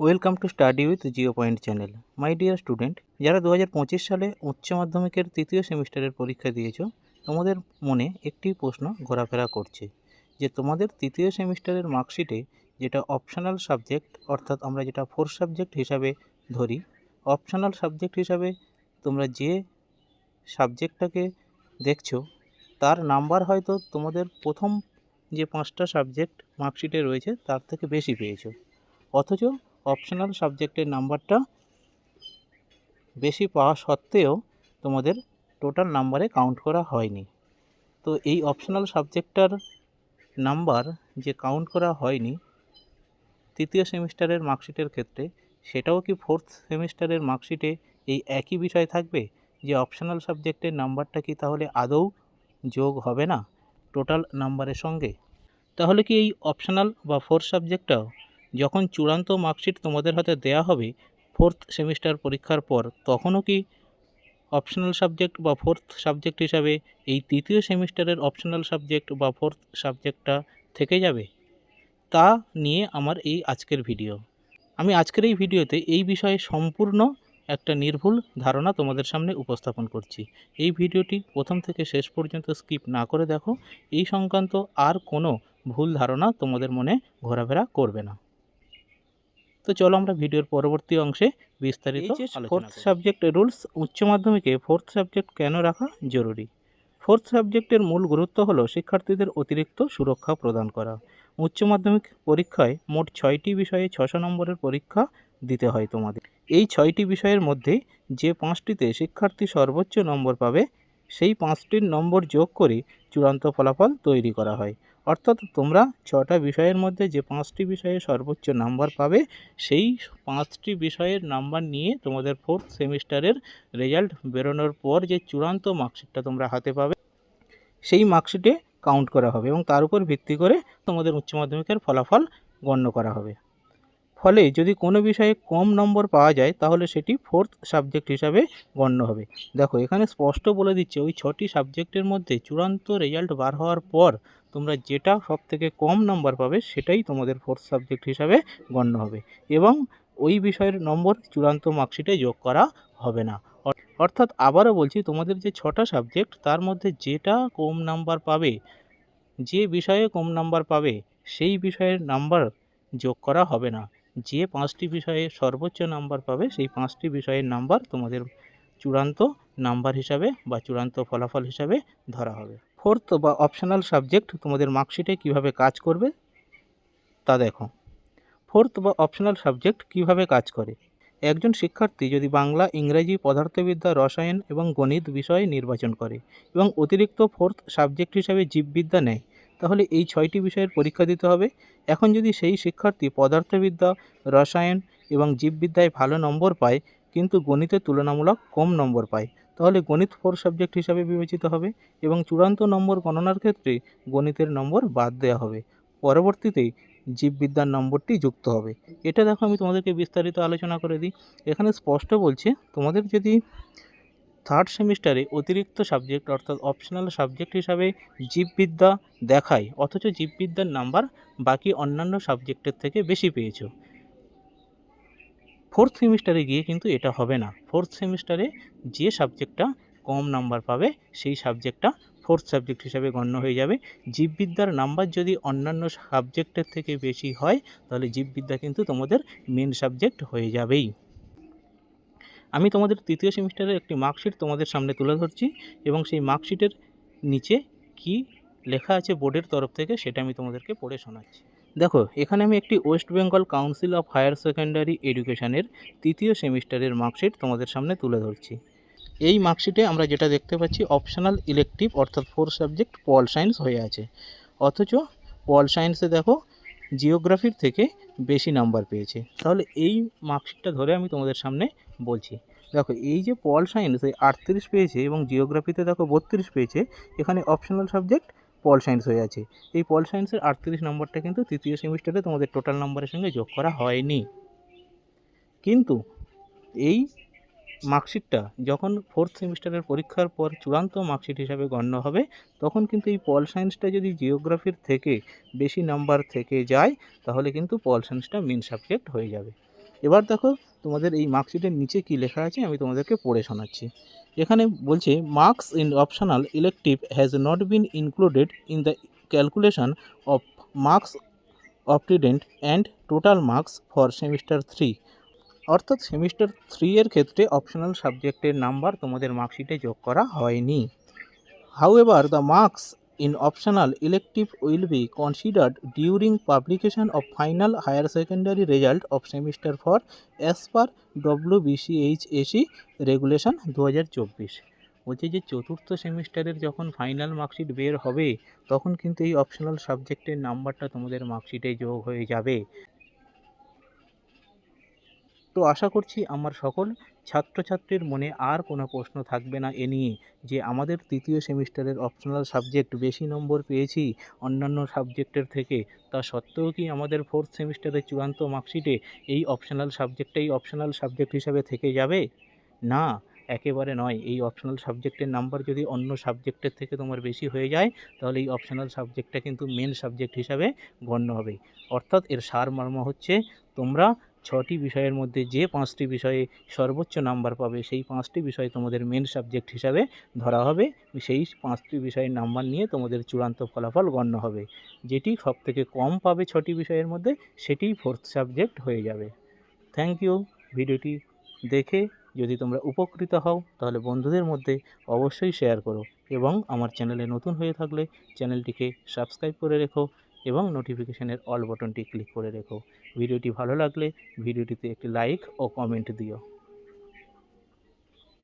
Welcome to study with Geo point channel my dear student যারা দু হাজার পঁচিশ সালে উচ্চ মাধ্যমিকের তৃতীয় সেমিস্টারের পরীক্ষা দিয়েছ, তোমাদের মনে একটি প্রশ্ন ঘোরাফেরা করছে, যে তোমাদের তৃতীয় সেমিস্টারের মার্কশিটে যেটা অপশনাল সাবজেক্ট অর্থাৎ আমরা যেটা ফোর্থ সাবজেক্ট হিসাবে ধরি অপশনাল সাবজেক্ট হিসাবে তোমরা যে সাবজেক্টটাকে দেখছ, তার নাম্বার হয়তো তোমাদের প্রথম যে পাঁচটা সাবজেক্ট মার্কশিটে রয়েছে, তার থেকে বেশি পেয়েছ। অথচ অপশনাল সাবজেক্টের নাম্বারটা বেশি পাওয়া সত্ত্বেও তোমাদের টোটাল নাম্বারে কাউন্ট করা হয়নি। তো এই অপশনাল সাবজেক্টটার নাম্বার যে কাউন্ট করা হয়নি, তৃতীয় সেমিস্টারের মার্কশিটের ক্ষেত্রে, সেটাও কি ফোর্থ সেমিস্টারের মার্কশিটে এই একই বিষয় থাকবে? যে অপশনাল সাবজেক্টের নাম্বারটা কি তাহলে আদৌ যোগ হবে না টোটাল নাম্বারের সঙ্গে? তাহলে কি এই অপশনাল বা ফোর্থ সাবজেক্টটাও যখন চূড়ান্ত মার্কশিট তোমাদের হাতে দেয়া হবে ফোর্থ সেমিস্টার পরীক্ষার পর, তখনও কি অপশনাল সাবজেক্ট বা ফোর্থ সাবজেক্ট হিসাবে এই তৃতীয় সেমিস্টারের অপশনাল সাবজেক্ট বা ফোর্থ সাবজেক্টটা থেকে যাবে? তা নিয়ে আমার এই আজকের ভিডিও আমি আজকের এই ভিডিওতে এই বিষয়ে সম্পূর্ণ একটা নির্ভুল ধারণা তোমাদের সামনে উপস্থাপন করছি। এই ভিডিওটি প্রথম থেকে শেষ পর্যন্ত স্কিপ না করে দেখো। এই সংক্রান্ত আর কোনো ভুল ধারণা তোমাদের মনে ঘোরাফেরা করবে না। তো চলো আমরা ভিডিওর পরবর্তী অংশে বিস্তারিত ফোর্থ সাবজেক্ট রুলস উচ্চ মাধ্যমিকে ফোর্থ সাবজেক্ট কেন রাখা জরুরি? ফোর্থ সাবজেক্টের মূল গুরুত্ব হল শিক্ষার্থীদের অতিরিক্ত সুরক্ষা প্রদান করা। উচ্চ মাধ্যমিক পরীক্ষায় মোট ছয়টি বিষয়ে ছশো নম্বরের পরীক্ষা দিতে হয় তোমাদের। এই ছয়টি বিষয়ের মধ্যে যে পাঁচটিতে শিক্ষার্থী সর্বোচ্চ নম্বর পাবে সেই পাঁচটির নম্বর যোগ করে চূড়ান্ত ফলাফল তৈরি করা হয়। অর্থাৎ তোমরা ছটা বিষয়ের মধ্যে যে পাঁচটি বিষয়ে সর্বোচ্চ নাম্বার পাবে, সেই পাঁচটি বিষয়ের নাম্বার নিয়ে তোমাদের ফোর্থ সেমিস্টারের রেজাল্ট বেরোনোর পর যে চূড়ান্ত মার্কশিটটা তোমরা হাতে পাবে, সেই মার্কশিটে কাউন্ট করা হবে এবং তার উপর ভিত্তি করে তোমাদের উচ্চ মাধ্যমিকের ফলাফল গণ্য করা হবে। ফলে যদি কোনো বিষয়ে কম নম্বর পাওয়া যায়, তাহলে সেটি ফোর্থ সাবজেক্ট হিসাবে গণ্য হবে। দেখো, এখানে স্পষ্ট বলে দিচ্ছে, ওই ছটি সাবজেক্টের মধ্যে চূড়ান্ত রেজাল্ট বার হওয়ার পর তোমরা যেটা সব থেকে কম নম্বর পাবে, সেটাই তোমাদের ফোর্থ সাবজেক্ট হিসাবে গণ্য হবে। এবং ওই বিষয়ের নম্বর চূড়ান্ত মার্কশিটে যোগ করা হবে না। অর্থাৎ আবারও বলছি, তোমাদের যে ছটা সাবজেক্ট তার মধ্যে যেটা কম নাম্বার পাবে, যে বিষয়ে কম নাম্বার পাবে, সেই বিষয়ের নাম্বার যোগ করা হবে না। যে পাঁচটি বিষয়ে সর্বোচ্চ নাম্বার পাবে, সেই পাঁচটি বিষয়ের নাম্বার তোমাদের চূড়ান্ত নাম্বার হিসাবে বা চূড়ান্ত ফলাফল হিসাবে ধরা হবে। ফোর্থ বা অপশনাল সাবজেক্ট তোমাদের মার্কশিটে কীভাবে কাজ করবে, তা দেখো। ফোর্থ বা অপশনাল সাবজেক্ট কীভাবে কাজ করে, একজন শিক্ষার্থী যদি বাংলা, ইংরেজি, পদার্থবিদ্যা, রসায়ন এবং গণিত বিষয় নির্বাচন করে এবং অতিরিক্ত ফোর্থ সাবজেক্ট হিসাবে জীববিদ্যা নেয় তাহলে এই ছয়টি বিষয়ের পরীক্ষা দিতে হবে। এখন যদি সেই শিক্ষার্থী পদার্থবিদ্যা, রসায়ন এবং জীববিদ্যায় ভালো নম্বর পায়, কিন্তু গণিতে তুলনামূলক কম নম্বর পায়, তাহলে গণিত ফোর সাবজেক্ট হিসাবে বিবেচিত হবে এবং চূড়ান্ত নম্বর গণনার ক্ষেত্রে গণিতের নম্বর বাদ দেওয়া হবে। পরবর্তীতে জীববিদ্যার নম্বরটি যুক্ত হবে। এটা দেখো আমি তোমাদেরকে বিস্তারিত আলোচনা করে দিই। এখানে স্পষ্ট বলছে, তোমাদের যদি থার্ড সেমিস্টারে অতিরিক্ত সাবজেক্ট অর্থাৎ অপশনাল সাবজেক্ট হিসাবে জীববিদ্যা দেখায়, অথচ জীববিদ্যার নাম্বার বাকি অন্যান্য সাবজেক্টের থেকে বেশি পেয়েছ। ফোর্থ সেমিস্টারে গিয়ে কিন্তু এটা হবে না। ফোর্থ সেমিস্টারে যে সাবজেক্টটা কম নাম্বার পাবে, সেই সাবজেক্টটা ফোর্থ সাবজেক্ট হিসাবে গণ্য হয়ে যাবে। জীববিদ্যার নাম্বার যদি অন্যান্য সাবজেক্টের থেকে বেশি হয়, তাহলে জীববিদ্যা কিন্তু তোমাদের মেন সাবজেক্ট হয়ে যাবেই। আমি তোমাদের তৃতীয় সেমিস্টারের একটি মার্কশিট তোমাদের সামনে তুলে ধরছি এবং সেই মার্কশিটের নিচে কি লেখা আছে বোর্ডের তরফ থেকে সেটা আমি তোমাদেরকে পড়ে শোনাচ্ছি। দেখো, এখানে আমি একটি West Bengal council of higher secondary এডুকেশনের তৃতীয় সেমিস্টারের মার্কশিট তোমাদের সামনে তুলে ধরছি। এই মার্কশিটে আমরা যেটা দেখতে পাচ্ছি, অপশনাল ইলেকটিভ অর্থাৎ ফোর সাবজেক্ট পল সায়েন্স হয়ে আছে। অথচ পল সায়েন্সে দেখো জিওগ্রাফির থেকে বেশি নাম্বার পেয়েছে। তাহলে এই মার্কশিটটা ধরে আমি তোমাদের সামনে বলছি। দেখো, এই যে পল সায়েন্সে আটত্রিশ পেয়েছে এবং জিওগ্রাফিতে দেখো বত্রিশ পেয়েছে। এখানে অপশনাল সাবজেক্ট পল সায়েন্স হয়ে আছে। এই পল সায়েন্সের আটত্রিশ নম্বরটা কিন্তু তৃতীয় সেমিস্টারে তোমাদের টোটাল নম্বরের সঙ্গে যোগ করা হয়নি। কিন্তু এই মার্কশিটটা, যখন ফোর্থ সেমিস্টারের পরীক্ষার পর চূড়ান্ত মার্কশিট হিসাবে গণ্য হবে, তখন কিন্তু এই পল সায়েন্সটা যদি জিওগ্রাফির থেকে বেশি নাম্বার থেকে যায়, তাহলে কিন্তু পল সায়েন্সটা মেন সাবজেক্ট হয়ে যাবে। এবার দেখো, তোমাদের এই মার্কশিটের নিচে কি লেখা আছে, আমি তোমাদেরকে পড়ে শোনাচ্ছি। এখানে বলছে marks in optional elective has not been included in the calculation of marks obtained and total marks for semester three অর্থাৎ সেমিস্টার থ্রি এর ক্ষেত্রে অপশনাল সাবজেক্টের নাম্বার তোমাদের মার্কশিটে যোগ করা হয়নি। However the marks in optional elective will be considered during publication of final higher secondary result of semester 4 as regulation দু হাজার চব্বিশ বলছে যে চতুর্থ সেমিস্টারের যখন ফাইনাল মার্কশিট বের হবে, তখন কিন্তু এই অপশনাল সাবজেক্টের নাম্বারটা তোমাদের মার্কশিটে যোগ হয়ে যাবে। তো আশা করছি আমার সকল ছাত্রছাত্রীর মনে আর কোনো প্রশ্ন থাকবে না এ নিয়ে, যে আমাদের তৃতীয় সেমিস্টারের অপশনাল সাবজেক্ট বেশি নম্বর পেয়েছি অন্যান্য সাবজেক্টের থেকে। তা সত্ত্বেও কি আমাদের ফোর্থ সেমিস্টারের চূড়ান্ত মার্কশিটে এই অপশনাল সাবজেক্টটাই অপশনাল সাবজেক্ট হিসাবে থেকে যাবে? না, একেবারে নয়। এই অপশনাল সাবজেক্টের নাম্বার যদি অন্য সাবজেক্টের থেকে তোমার বেশি হয়ে যায়, তাহলে এই অপশনাল সাবজেক্টটা কিন্তু মেন সাবজেক্ট হিসাবে গণ্য হবে। অর্থাৎ এর সার সারমর্ম হচ্ছে তোমরা ছটি বিষয়ের মধ্যে যে পাঁচটি বিষয়ে সর্বোচ্চ নাম্বার পাবে, সেই পাঁচটি বিষয় তোমাদের মেন সাবজেক্ট হিসাবে ধরা হবে। সেই পাঁচটি বিষয়ের নাম্বার নিয়ে তোমাদের চূড়ান্ত ফলাফল গণ্য হবে। যেটি সব থেকে কম পাবে ছটি বিষয়ের মধ্যে সেটিই ফোর্থ সাবজেক্ট হয়ে যাবে। থ্যাংক ইউ ভিডিওটি দেখে যদি তোমরা উপকৃত হও, তাহলে বন্ধুদের মধ্যে অবশ্যই শেয়ার করো এবং আমার চ্যানেলে নতুন হয়ে থাকলে চ্যানেলটিকে সাবস্ক্রাইব করে রেখো। এবং নোটিফিকেশনের অল বটনটি ক্লিক করে রেখো। ভিডিওটি ভালো লাগলে ভিডিওটিতে একটি লাইক ও কমেন্ট দিও।